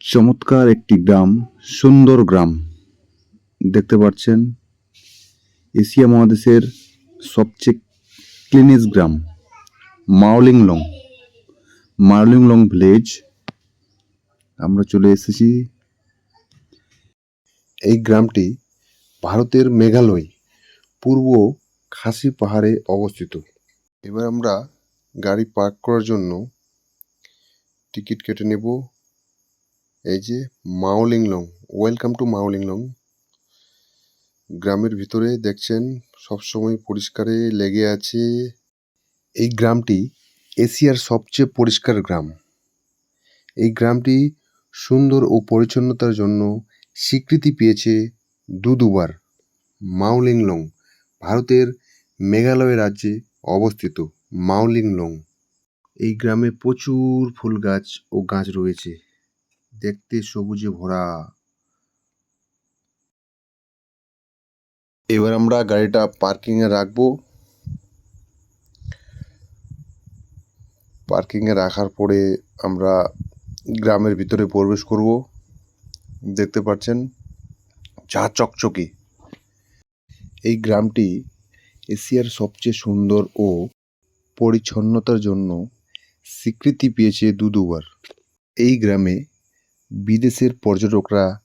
চমৎকার একটি গ্রাম, সুন্দর গ্রাম। দেখতে পাচ্ছেন, এশিয়া মহাদেশের সবচেয়ে ক্লিনেস্ট গ্রাম, মাওলিংলং। মাওলিংলং ভিলেজ আমরা চলে এসেছি। এই গ্রামটি ভারতের মেঘালয়, পূর্ব খাসি পাহাড়ে অবস্থিত। এবার আমরা গাড়ি পার্ক করার জন্য টিকিট কেটে নেব। এই যে মাওলিংলং ওয়েলকাম টু মাওলিংলং। গ্রামের ভিতরে দেখছেন, সবসময় পরিষ্কারে লেগে আছে এই গ্রামটি, এশিয়ার সবচেয়ে পরিষ্কার গ্রাম। এই গ্রামটি সুন্দর ও পরিচ্ছন্নতার জন্য স্বীকৃতি পেয়েছে দু দুবার। মাওলিংলং, ভারতের মেঘালয় রাজ্যে অবস্থিত মাওলিংলং। এই গ্রামে প্রচুর ফুল গাছ ও গাছ রয়েছে। দেখতে সবুজে ভরা। এবার আমরা গাড়িটা পার্কিংয়ে রাখব। পার্কিংয়ে রাখার পরে আমরা গ্রামের ভিতরে প্রবেশ করব। দেখতে পাচ্ছেন চা চকচকে। এই গ্রামটি এশিয়ার সবচেয়ে সুন্দর ও পরিচ্ছন্নতার জন্য স্বীকৃতি পেয়েছে দু দুবার এই গ্রামে বিদেশের পর্যটকরা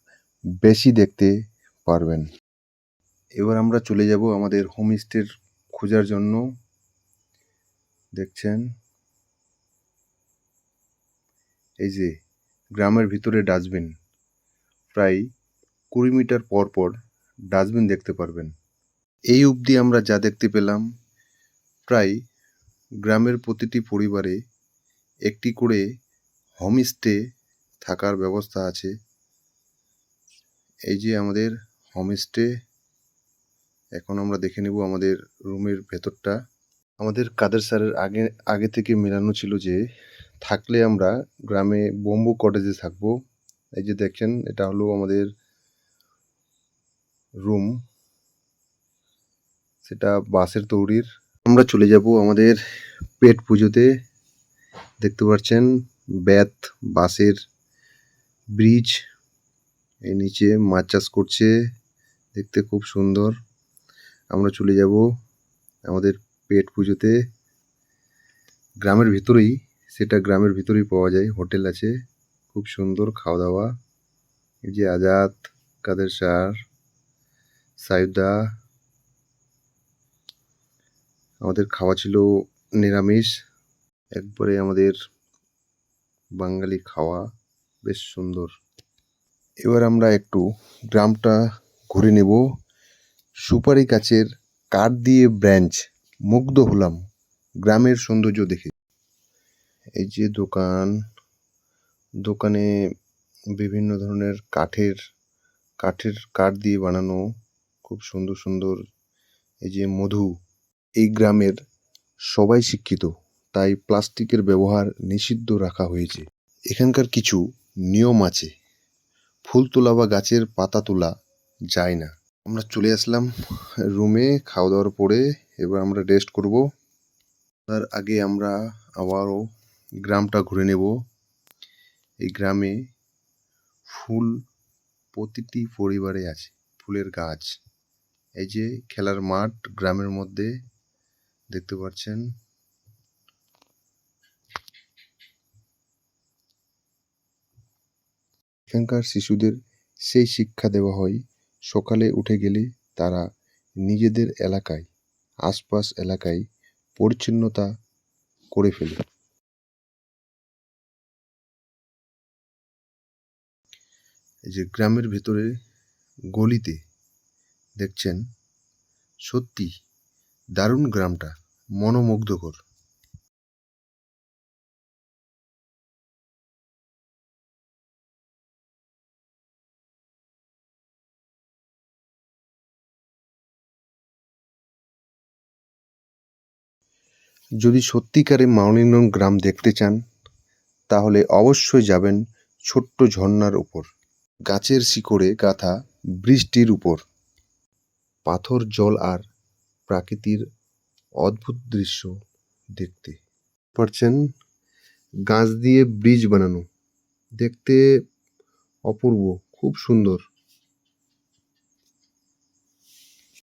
বেশি দেখতে পারবেন। এবার আমরা চলে যাব আমাদের হোমস্টের খোঁজার জন্য। দেখছেন? এই যে, গ্রামের ভিতরে ডাস্টবিন। প্রায় কুড়ি মিটার পর পর ডাস্টবিন দেখতে পারবেন। এই অবধি আমরা যা দেখতে পেলাম, প্রায় গ্রামের প্রতিটি পরিবারে একটি করে হোমস্টে থাকার ব্যবস্থা আছে। এই যে আমাদের হোমস্টে এখন আমরা দেখে নেব আমাদের রুমের ভেতরটা। আমাদের কাদের স্যারের আগে আগে থেকে মেলানো ছিল যে, থাকলে আমরা গ্রামে বম্বু কটেজে থাকব। এই যে দেখছেন এটা হলো আমাদের রুম সেটা বাঁশের তৈরির। আমরা চলে যাব আমাদের পেট পুজোতে। দেখতে পাচ্ছেন ব্যাত বাঁশের ব্রিজ, এই নিচে মাছ চাষ করছে, দেখতে খুব সুন্দর। আমরা চলে যাব আমাদের পেট পুজোতে। গ্রামের ভিতরেই, সেটা গ্রামের ভিতরেই পাওয়া যায়, হোটেল আছে, খুব সুন্দর খাওয়া দাওয়া এই যে আজাদ, কাদের স্যার সাইদা আমাদের খাওয়া ছিল নিরামিষ, একবারে আমাদের বাঙালি খাওয়া। বেশ সুন্দর। এবার আমরা একটু গ্রামটা ঘুরে নেব। সুপারি গাছের কাঠ দিয়ে ব্রাঞ্চ, মুগ্ধ হলাম। গ্রামের সৌন্দর্য দেখে। এই যে দোকান, দোকানে বিভিন্ন ধরনের কাঠের কাঠের কাঠ দিয়ে বানানো খুব সুন্দর সুন্দর এই যে মধু। এই গ্রামের সবাই শিক্ষিত, তাই প্লাস্টিকের ব্যবহার নিষিদ্ধ রাখা হয়েছে। এখানকার কিছু নিয়ম আছে। ফুল তোলা বা গাছের পাতা তোলা যায় না। আমরা চলে আসলাম রুমে খাওয়া দাওয়ার পরে এবার আমরা রেস্ট করব। তার আগে আমরা আবারও গ্রামটা ঘুরে নেব। এই গ্রামে ফুল প্রতিটি পরিবারে আছে। ফুলের গাছ। এই যে খেলার মাঠ, গ্রামের মধ্যে দেখতে পাচ্ছেন। এখানকার শিশুদের সেই শিক্ষা দেওয়া হয়, সকালে উঠে গেলে তারা নিজেদের এলাকায়, আশপাশ এলাকায় পরিচ্ছন্নতা করে ফেলে। যে গ্রামের ভেতরে গলিতে দেখছেন সত্যি দারুণ গ্রামটা, মনোমুগ্ধকর। যদি সত্যিকারে মাউলিনং গ্রাম দেখতে চান, তাহলে অবশ্যই যাবেন ছোট্ট ঝর্ণার উপর। গাছের শিকড়ে গাঁথা বৃষ্টির উপর। পাথর, জল আর প্রাকৃতির অদ্ভুত দৃশ্য দেখতে। পারছেন? গাছ দিয়ে ব্রিজ বানানো। দেখতে অপূর্ব, খুব সুন্দর।